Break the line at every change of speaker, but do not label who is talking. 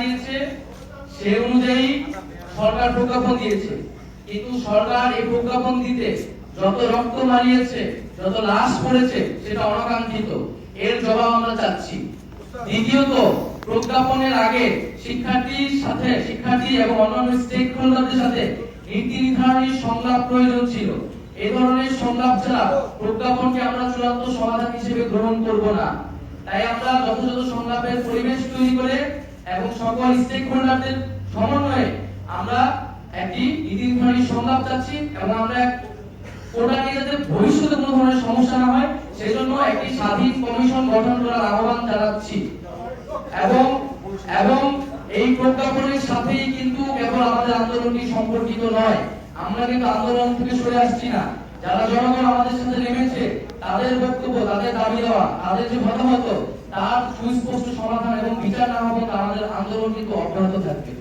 দিয়েছে সে অনুযায়ী সরকার প্রজ্ঞাপন দিয়েছে। কিন্তু সরকার এই প্রজ্ঞাপন দিতে যত রক্ত মারিয়েছে, যত লাশ পড়েছে, সেটা অনাকাঙ্ক্ষিত। এর জবাব আমরা চাচ্ছি। দ্বিতীয়ত, প্রজ্ঞাপনের আগে শিক্ষার্থীর সাথে, শিক্ষার্থী এবং অন্যান্য স্টেক হোল্ডারদের সাথে নীতি সংলাপ প্রয়োজন ছিল। এই ধরনের সংলাপ ছাড়া প্রজ্ঞাপনকে আমরা চূড়ান্ত সমাধান হিসেবে গ্রহণ করব না। তাই আমরা যথাযথ সংলাপের পরিবেশ তৈরি করে এবং সকল স্টেক হোল্ডারদের সমন্বয়ে আমরা একটি নীতি সংলাপ চাচ্ছি এবং আমরা কোটা নিয়ে যাতে ভবিষ্যতে কোনো ধরনের সমস্যা না হয়, সেজন্য একটি স্বাধীন কমিশন গঠন করার আহ্বান জানাচ্ছি। এবং এবং এই প্রজ্ঞাপনের সাথেই কিন্তু কেবল আমাদের আন্দোলনটি সম্পর্কিত নয়, আমরা কিন্তু আন্দোলন থেকে সরে আসছি না। যারা জনগণ আমাদের সাথে নেমেছে তাদের বক্তব্য, তাদের দাবি দেওয়া, তাদের যে মতামত, তার সুস্পষ্ট সমাধান এবং বিচার না হবে আমাদের আন্দোলন কিন্তু অব্যাহত থাকবে।